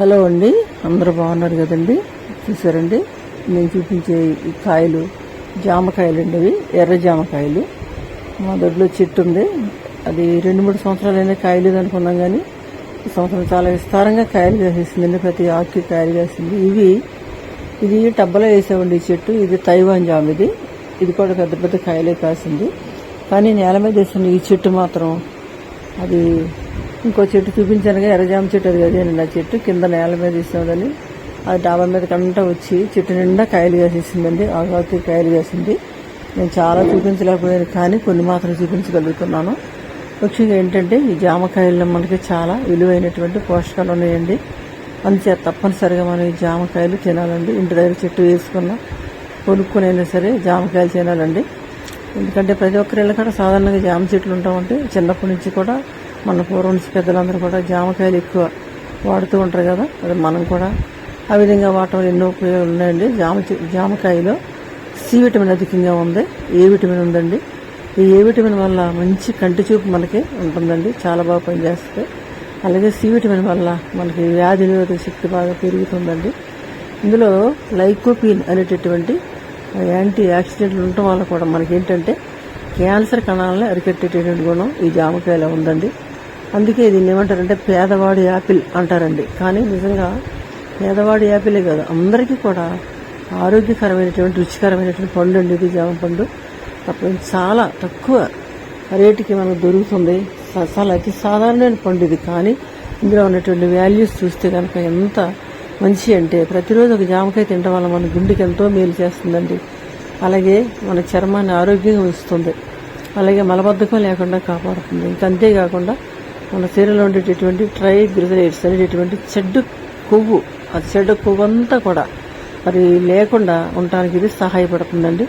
Hello అండి. అందరూ బాగున్నారు కదండి? చూసారండి? నేను చూపించే ఈ కాయలు జామకాయలు అండి అవి ఎర్ర జామకాయలు. మా దొడ్లో చెట్టు ఉంది. అది రెండు మూడు సంవత్సరాలైనా కాయలు అనుకున్నాం కానీ ఈ సంవత్సరం చాలా విస్తారంగా కాయలు కాసేసిందండి. ప్రతి ఆకుకి కాయలు కాసింది. ఇవి ఇది టబ్బలో వేసామండి ఈ చెట్టు. ఇది తైవాన్ జామ్ ఇది. ఇది కూడా పెద్ద పెద్ద కాయలే కాసింది. కానీ నేల మీద వేసిన ఈ చెట్టు మాత్రం అది ఇంకో చెట్టు చూపించానుగా ఎర్రజామ చెట్టు అది అదేనండి ఆ చెట్టు కింద నేల మీద ఇస్తుందని అది డాబా మీద కంట వచ్చి చెట్టు నిండా కాయలు కాసేసిందండి ఆగాకి కాయలు కాసింది. నేను చాలా చూపించలేకపోయాను కానీ కొన్ని మాత్రం చూపించగలుగుతున్నాను. ముఖ్యంగా ఏంటంటే ఈ జామకాయల్లో మనకి చాలా విలువైనటువంటి పోషకాలు ఉన్నాయండి. అందుచేత తప్పనిసరిగా మనం ఈ జామకాయలు తినాలండి. ఇంటి దగ్గర చెట్టు వేసుకున్న కొనుక్కునైనా సరే జామకాయలు తినాలండి. ఎందుకంటే ప్రతి ఒక్కరి ఇళ్ళ కూడా సాధారణంగా జామ చెట్లు ఉంటామంటే చిన్నప్పటి నుంచి కూడా మన పూర్వం పెద్దలందరూ కూడా జామకాయలు ఎక్కువ వాడుతూ ఉంటారు కదా అది మనం కూడా ఆ విధంగా వాడటం ఎన్నో ఉపయోగాలు ఉన్నాయండి. జామ జామకాయలో సి విటమిన్ అధికంగా ఉంది ఏ విటమిన్ ఉందండి? ఈ ఏ విటమిన్ వల్ల మంచి కంటి చూపు మనకి ఉంటుందండి చాలా బాగా పనిచేస్తుంది. అలాగే సి విటమిన్ వల్ల మనకి వ్యాధి నిరోధక శక్తి బాగా పెరుగుతుందండి. ఇందులో లైకోపీన్ అనేటటువంటి యాంటీ యాక్సిడెంట్లు ఉండటం వల్ల కూడా మనకి ఏంటంటే క్యాన్సర్ కణాలను అరికట్టేటటువంటి గుణం ఈ జామకాయలో ఉందండి. అందుకే దీన్ని ఏమంటారంటే పేదవాడి యాపిల్ అంటారండి. కానీ నిజంగా పేదవాడి యాపిలే కాదు అందరికీ కూడా ఆరోగ్యకరమైనటువంటి రుచికరమైనటువంటి పండు అండి ఇది జామ పండు. చాలా తక్కువ రేటుకి మనకు దొరుకుతుంది. స- చాలా అతి సాధారణమైన పండు ఇది. కానీ ఇందులో ఉన్నటువంటి వాల్యూస్ చూస్తే కనుక ఎంత మంచి అంటే ప్రతిరోజు ఒక జామకాయ తినడం వల్ల మన గుండెకి ఎంతో మేలు చేస్తుందండి. అలాగే మన చర్మాన్ని ఆరోగ్యంగా ఉంచుతుంది. అలాగే మలబద్ధకం లేకుండా కాపాడుతుంది. ఇంకా అంతేకాకుండా మన శరీరంలో ఉండేటటువంటి ట్రై గ్రిజనేట్స్ అనేటటువంటి చెడ్డు కొవ్వు. ఆ చెడ్డ కొవ్వు అంతా కూడా మరి లేకుండా ఉండటానికి ఇది సహాయపడుతుందండి.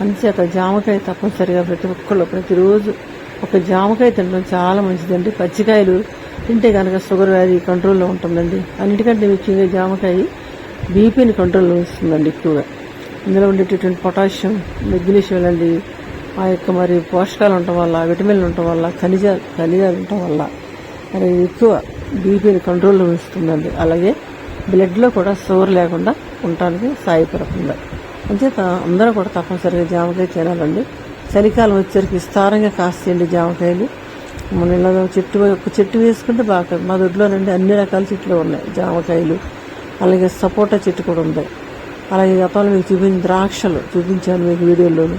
అందుచేత జామకాయ తప్పనిసరిగా ప్రతి ఒక్కళ్ళు ప్రతిరోజు ఒక జామకాయ తినడం చాలా మంచిదండి. పచ్చికాయలు తింటే కనుక షుగర్ వ్యాధి కంట్రోల్లో ఉంటుందండి. అన్నిటికంటే ముఖ్యంగా జామకాయ బీపీని కంట్రోల్లో ఉంచుతుందండి ఎక్కువగా. ఇందులో ఉండేటటువంటి పొటాషియం మెగ్నీషియం లాంటి ఆ యొక్క మరి పోషకాలు ఉండటం వల్ల విటమిన్లు ఉండటం వల్ల ఖనిజాలు ఖనిజాలు ఉండటం వల్ల మరి ఎక్కువ బీపీని కంట్రోల్లో ఉంచుతుందండి అలాగే బ్లడ్లో కూడా షుగర్ లేకుండా ఉండటానికి సహాయపడుతుంది అంచేత అందరూ కూడా తప్పనిసరిగా జామకాయ తినాలండి. చలికాలం వచ్చేసరికి విస్తారంగా కాస్తాయండి జామకాయలు. మన ఇళ్ళలో చెట్టు ఒక చెట్టు వేసుకుంటే బాగా మా దొడ్లోనండి అన్ని రకాల చెట్లు ఉన్నాయి జామకాయలు. అలాగే సపోటా చెట్టు కూడా ఉంది. అలాగే గతంలో మీకు చూపించిన ద్రాక్షలు చూపించాను మీకు వీడియోలోను.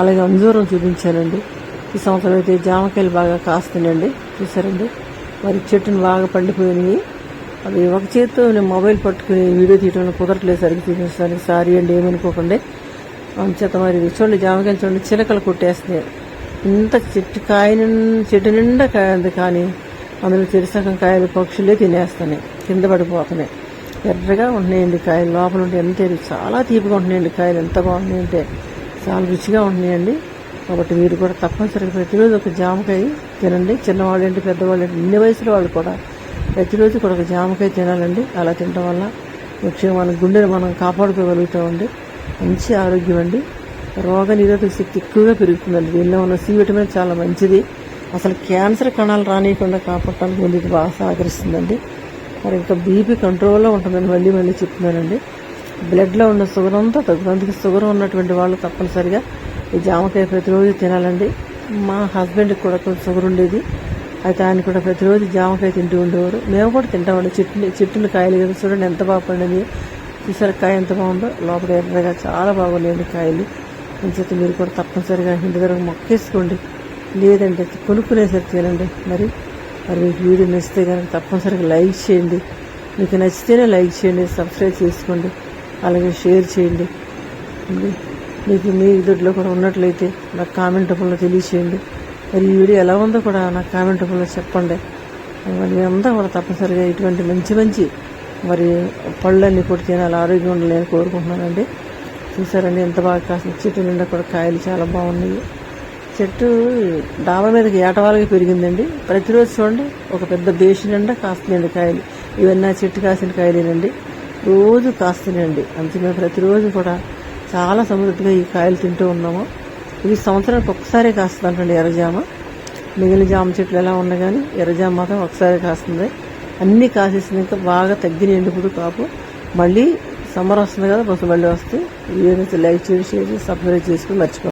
అలాగే అంజూరం చూపించానండి. ఈ సంవత్సరం అయితే జామకాయలు బాగా కాస్తున్నాయండి. చూసారండి మరి చెట్టును బాగా పండిపోయినాయి. అవి ఒక చేతితో నేను మొబైల్ పట్టుకుని వీడియో తీయడం కుదరట్లేదు సరిగ్గా చూపించడానికి సారీ అండి ఏమనుకోకండి. అంచేత మరి చూడండి జామకాయలు చూడండి చిలకలు కొట్టేస్తున్నాయి. ఇంత చెట్టు కాయ చెట్టు నిండా కాయ ఉంది కానీ అందులో చెరిసగం కాయలు పక్షులే తినేస్తున్నాయి. కింద పడిపోతున్నాయి. ఎర్రగా ఉంటున్నాయండి కాయలు. లోపల ఉంటే ఎంత చాలా తీపిగా ఉంటున్నాయండి కాయలు. ఎంత బాగున్నాయంటే. చాలా రుచిగా ఉంటున్నాయండి కాబట్టి మీరు కూడా తప్పనిసరిగా ప్రతిరోజు ఒక జామకాయ తినండి. చిన్నవాళ్ళు ఏంటి పెద్దవాళ్ళు ఏంటి ఇన్ని వయసులో వాళ్ళు కూడా ప్రతిరోజు కూడా ఒక జామకాయ తినాలండి. అలా తినడం వల్ల ముఖ్యంగా మన గుండెని మనం కాపాడుకోగలుగుతామండి మంచి ఆరోగ్యం అండి. రోగ నిరోధక శక్తి ఎక్కువగా పెరుగుతుందండి. దీనిలో ఉన్న సి విటమిన్ చాలా మంచిది. అసలు క్యాన్సర్ కణాలు రానియకుండా కాపాడటానికి ముందు ఇది బాగా సహకరిస్తుందండి. మరి ఇంకా బీపీ కంట్రోల్లో ఉంటుందని మళ్ళీ మళ్ళీ చెప్తున్నానండి. బ్లడ్లో ఉన్న షుగర్ అంతా తగ్గుతుంది. అందుకే షుగర్ ఉన్నటువంటి వాళ్ళు తప్పనిసరిగా ఈ జామకాయ ప్రతిరోజు తినాలండి. మా హస్బెండ్కి కూడా కొంచెం షుగర్ ఉండేది. అయితే ఆయన కూడా ప్రతిరోజు జామకాయ తింటూ ఉండేవారు. మేము కూడా తింటామండి. చెట్లు చెట్టుని కాయలు కదా చూడండి ఎంత బాగా పండింది చూసారు కాయ ఎంత బాగుందో లోపల ఎర్రగా చాలా బాగున్నాయండి కాయలు. అంచేత మీరు కూడా తప్పనిసరిగా ఇంటి దగ్గర మొక్కేసుకోండి. లేదంటే కొనుక్కునేసరికి తినండి. మరి మరి మీకు వీడియో నచ్చితే కనుక తప్పనిసరిగా లైక్ చేయండి. మీకు నచ్చితేనే లైక్ చేయండి సబ్స్క్రైబ్ చేసుకోండి. అలాగే షేర్ చేయండి. మీకు మీ దొడ్లో కూడా ఉన్నట్లయితే నాకు కామెంట్ రూపంలో తెలియచేయండి. మరి ఈ వీడియో ఎలా ఉందో కూడా నాకు కామెంట్ రూపంలో చెప్పండి. మరి అంతా కూడా తప్పనిసరిగా ఇటువంటి మంచి మంచి మరి పళ్ళన్నీ కూడా తినాలి ఆరోగ్యం ఉండాలి కోరుకుంటున్నానండి. చూసారండి ఎంత బాగా కాసిన చెట్టు నిండా కూడా కాయలు చాలా బాగున్నాయి. చెట్టు డాబా మీదకి ఏటవాలుగా పెరిగిందండి. ప్రతిరోజు చూడండి ఒక పెద్ద దేశం నిండా కాస్తుందండి కాయలు. ఇవన్నీ ఆ చెట్టు కాసిన కాయలేనండి. రోజు కాస్తున్నాయండి అందుకే మేము ప్రతిరోజు కూడా చాలా సమృద్ధిగా ఈ కాయలు తింటూ ఉన్నాము. ఇవి సంవత్సరానికి ఒక్కసారే కాస్తుందంటండి ఎర్రజామ. మిగిలిన జామ చెట్లు ఎలా ఉన్నా కానీ ఎర్రజామ మాత్రం ఒకసారి కాస్తుంది. అన్నీ కాసేసినాక బాగా తగ్గిన ఇప్పుడు కాపు. మళ్ళీ సమ్మర్ వస్తుంది కదా బస్సు మళ్ళీ వస్తే వీడియో లైక్ చేసి షేర్ చేసి సబ్స్క్రైబ్ చేసుకుని మర్చిపో